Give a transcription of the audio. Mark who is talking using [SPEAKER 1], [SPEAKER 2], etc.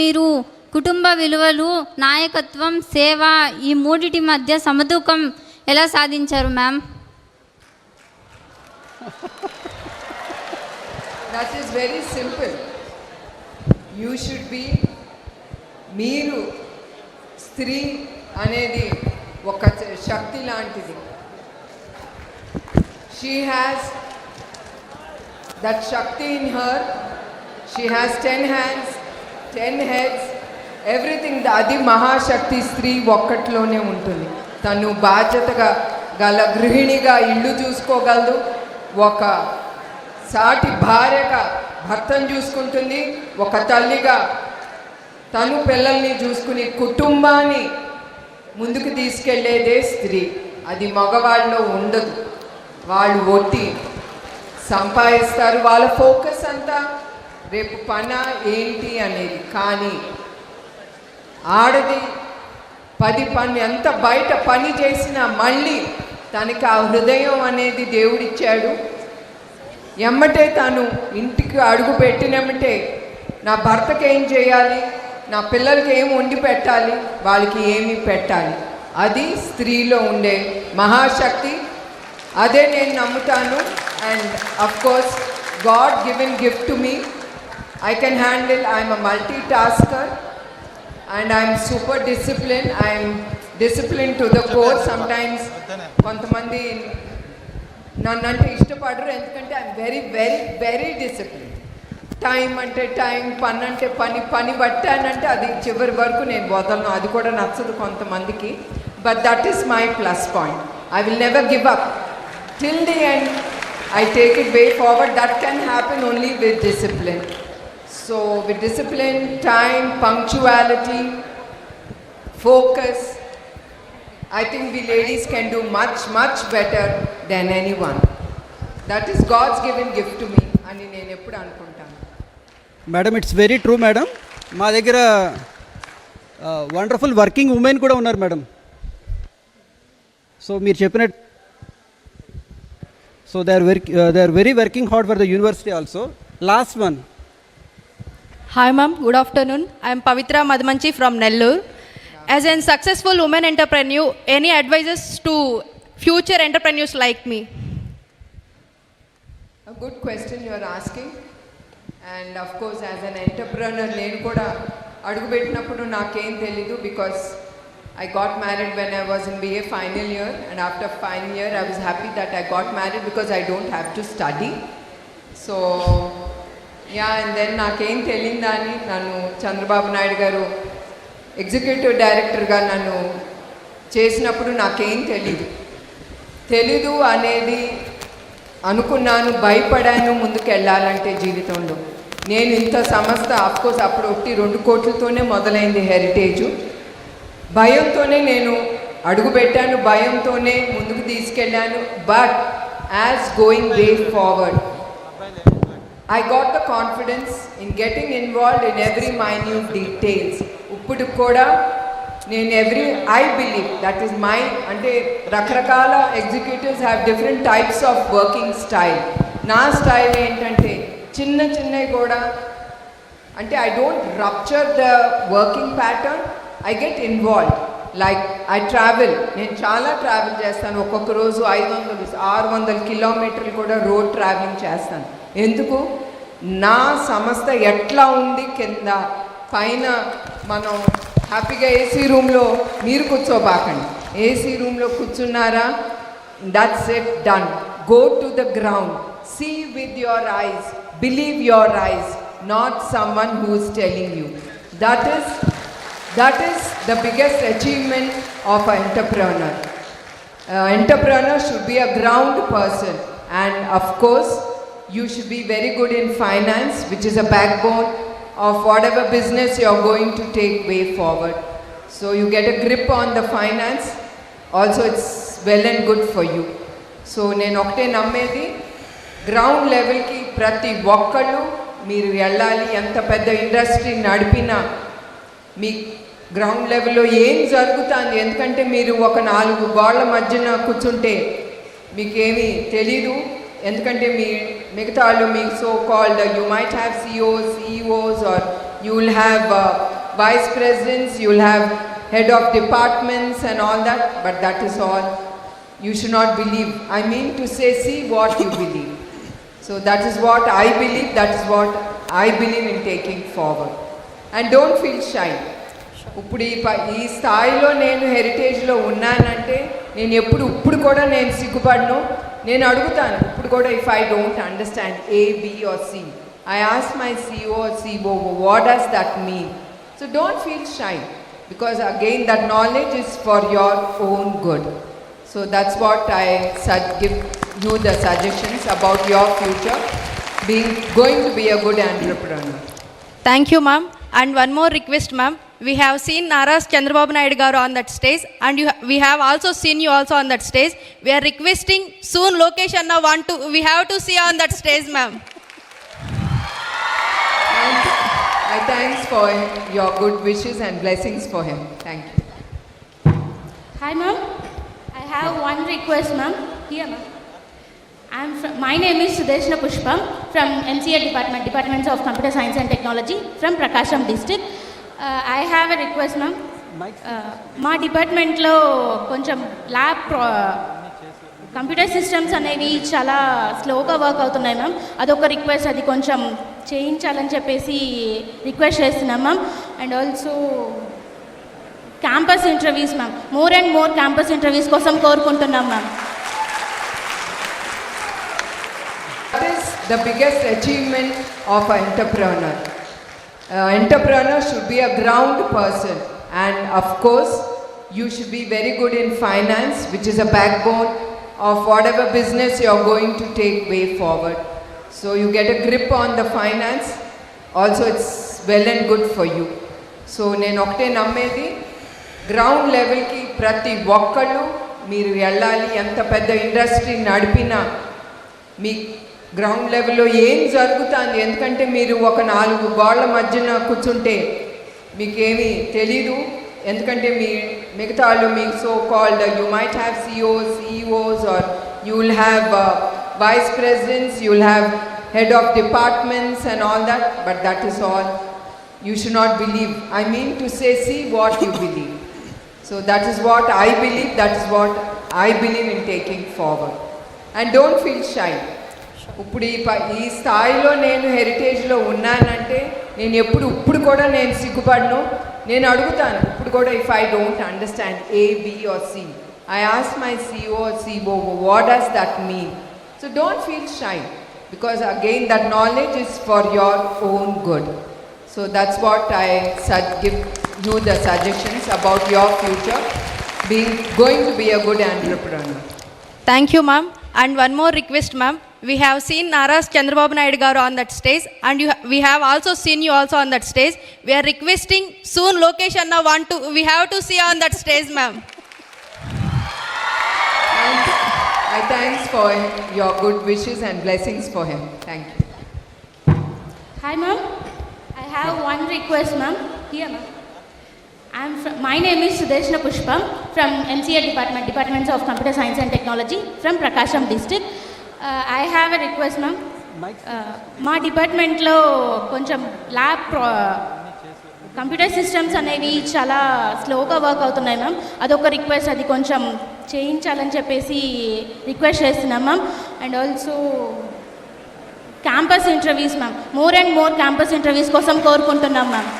[SPEAKER 1] మీరు కుటుంబ విలువలు నాయకత్వం సేవ ఈ మూడిటి మధ్య సమతూకం ఎలా సాధించారు ma'am
[SPEAKER 2] that is very simple you should be మీరు స్త్రీ అనేది ఒక శక్తి లాంటిది. She has that shakti in her she has ten hands ten heads everything అది మహాశక్తి స్త్రీ ఒక్కట్లోనే ఉంటుంది. తను బాధ్యతగా గల గృహిణిగా ఇల్లు చూసుకోగలదు. ఒక సాటి భార్యగా భర్తను చూసుకుంటుంది. ఒక తల్లిగా తను పిల్లల్ని చూసుకుని కుటుంబాన్ని ముందుకు తీసుకెళ్ళేదే స్త్రీ. అది మగవాళ్ళలో ఉండదు. వాళ్ళు ఒట్టి సంపాదిస్తారు. వాళ్ళ ఫోకస్ అంతా రేపు పన ఏంటి అనేది కానీ ఆడది పది పని ఎంత బయట పని చేసినా మళ్ళీ తనకి ఆ హృదయం అనేది దేవుడిచ్చాడు. ఎమ్మటే తను ఇంటికి అడుగు పెట్టినమ్మటే నా భర్తకి ఏం చేయాలి? నా పిల్లలకి ఏం వండి పెట్టాలి? వాళ్ళకి ఏమి పెట్టాలి? అది స్త్రీలో ఉండే మహాశక్తి. అదే నేను నమ్ముతాను. And of course God given gift to me I can handle I'm a multi tasker and I'm super discipline I'm discipline to the core sometimes కొంతమంది నన్ను అంటే ఇష్టపడరు ఎందుకంటే I'm very very very discipline time అంటే time పని అంటే పని పని పట్టానంటే అది చివరి వరకు నేను వదలను. అది కూడా నచ్చదు కొంతమందికి. But that is my plus point I will never give up till the end I take it way forward that can happen only with discipline so with discipline time punctuality focus I think we ladies can do much, much better than anyone. That is God's given gift to me అని నేను ఎప్పుడు అనుకుంటాను.
[SPEAKER 3] Madam it's very true madam మా దగ్గర wonderful working women కూడా ఉన్నారు madam so మీరు చెప్పిన so they are very they are very working hard for the university also last one
[SPEAKER 4] Hi, ma'am. Good afternoon. I am Pavitra Madmanchi from Nellore. As a successful woman entrepreneur, any advices to future entrepreneurs like me?
[SPEAKER 2] A good question you are asking. And of course, as an entrepreneur, నేను కూడా అడుగుపెట్టినప్పుడు నాకేం తెలీదు because I got married when I was in BA final year and after final year I was happy that I got married because I don't have to study so yeah and then నాకేం తెలియదని నన్ను చంద్రబాబు నాయుడు గారు executive డైరెక్టర్గా నన్ను చేసినప్పుడు నాకేం తెలీదు. తెలీదు అనేది అనుకున్నాను భయపడాను ముందుకు వెళ్ళాలంటే జీవితంలో. నేను ఇంత సంస్థ అఫ్కోర్స్ అప్పుడు ఒకటి రెండు కోట్లతోనే మొదలైంది హెరిటేజు భయంతోనే నేను అడుగుపెట్టాను భయంతోనే ముందుకు తీసుకెళ్ళాను. But as going way forward I got the confidence in getting involved in every minute details. ఇప్పుడు కూడా నేను every I believe that is my అంటే రకరకాల executives have different types of working style నా స్టైల్ ఏంటంటే చిన్న చిన్నవి కూడా అంటే I don't rupture the working pattern I get involve like I travel నేను చాలా ట్రావెల్ చేస్తాను. ఒక్కొక్క రోజు ఐదు వందలు ఆరు వందల కిలోమీటర్లు కూడా రోడ్ ట్రావెలింగ్ చేస్తాను. ఎందుకు? నా సంస్థ ఎట్లా ఉంది కింద? పైన మనం హ్యాపీగా ఏసీ రూమ్లో మీరు కూర్చోబాకండి. ఏసీ రూమ్లో కూర్చున్నారా? That's it done go to the ground see with your eyes believe your eyes not someone who's telling you that is that is the biggest achievement of a entrepreneur entrepreneur should be a ground person and of course you should be very good in finance which is a backbone of whatever business you are going to take way forward so you get a grip on the finance also it's well and good for you so నేను ఒకటే నమ్మేది ground లెవెల్కి ప్రతి ఒక్కళ్ళు మీరు వెళ్ళాలి ఎంత పెద్ద ఇండస్ట్రీ నడిపినా మీ గ్రౌండ్ లెవెల్లో ఏం జరుగుతుంది ఎందుకంటే మీరు ఒక నాలుగు గోళ్ళ మధ్యన కూర్చుంటే మీకేమీ తెలీదు ఎందుకంటే మీ మిగతా వాళ్ళు మీ so called you might have CEOs EOs or you will have uh, vice presidents, you will have head of departments and all that, but that is all. You should not believe. I mean to say, see what you believe. So that is what I believe, that is what I believe in taking forward. And don't feel shy. ఇప్పుడు ఈ ప- ఈ స్థాయిలో నేను హెరిటేజ్లో ఉన్నానంటే నేను ఎప్పుడు ఇప్పుడు కూడా నేను సిగ్గుపడను నేను అడుగుతాను. ఇప్పుడు కూడా if I don't understand A B R C I ask my CO CO what does that mean so don't feel shy because again that knowledge is for your own good so that's what I such give you the suggestions about your future being going to be a good entrepreneur
[SPEAKER 4] thank you ma'am and one more request ma'am We have seen Naras Chandrababu Naidu garu on that stage, and you, we have also seen you also on that stage. We are requesting soon location now want to we have to see you on that stage, ma'am.
[SPEAKER 2] I thanks for your good wishes and blessings for him. Thank you.
[SPEAKER 5] Hi, ma'am. I have one request, ma'am. Here, ma'am. I'm from, my name is Sudeshna Pushpam from MCA Department, Departments of Computer Science and Technology from Prakasham District. I have a request, ma'am. Uh, మా డిపార్ట్మెంట్లో కొంచెం lab computer systems అనేవి చాలా స్లోగా work అవుతున్నాయి ma'am అదొక request అది కొంచెం చేయించాలని చెప్పేసి రిక్వెస్ట్ చేస్తున్నాం ma'am and also campus interviews ma'am more and more campus interviews కోసం కోరుకుంటున్నాం ma'am
[SPEAKER 2] What is the biggest achievement of an entrepreneur? An entrepreneur should be a ground person, and of course, you should be very good in finance, which is a backbone of whatever business you are going to take way forward. So you get a grip on the finance. Also, it's well and good for you. So నేను ఒకటే నమ్మేది ground లెవెల్కి ప్రతి ఒక్కళ్ళు మీరు వెళ్ళాలి ఎంత పెద్ద ఇండస్ట్రీ నడిపినా మీ గ్రౌండ్ లెవెల్లో ఏం జరుగుతుంది? ఎందుకంటే మీరు ఒక నాలుగు గోళ్ళ మధ్యన కూర్చుంటే మీకేమీ తెలీదు. ఎందుకంటే మీ మిగతా వాళ్ళు మీకు so called you might have COs EOs or you will have vice presidents you will have head of departments and all that but that is all you should not believe I mean to say see what you believe so that is what I believe that is what I believe in taking forward and don't feel shy ఇప్పుడు ఈ ప ఈ స్థాయిలో నేను హెరిటేజ్లో ఉన్నానంటే నేను ఎప్పుడు ఇప్పుడు కూడా నేను సిగ్గుపడను. నేను అడుగుతాను ఇప్పుడు కూడా if I don't understand A B R C I as my CO CO what does that mean so don't feel shy because again that knowledge is for your own good so that's what I give you the suggestions about your future being going to be a good entrepreneur
[SPEAKER 4] thank you ma'am and one more request ma'am We have seen Naras Chandrababu Naidu garu on that stage, and you, we have also seen you also on that stage. We are requesting soon location now want to we have to see on that stage, ma'am.
[SPEAKER 2] I thanks for your good wishes and blessings for him. Thank you.
[SPEAKER 5] Hi, ma'am. I have one request, ma'am. Here, ma'am. I'm from, my name is Sudeshna Pushpam from MCA Department, Departments of Computer Science and Technology from Prakasham District. I have a request, ma'am. Uh, మా డిపార్ట్మెంట్లో కొంచెం lab computer systems అనేవి చాలా స్లోగా work అవుతున్నాయి ma'am అదొక request అది కొంచెం చేయించాలని చెప్పేసి రిక్వెస్ట్ చేస్తున్నాం ma'am and also campus interviews ma'am more and more campus interviews కోసం కోరుకుంటున్నాం మ్యామ్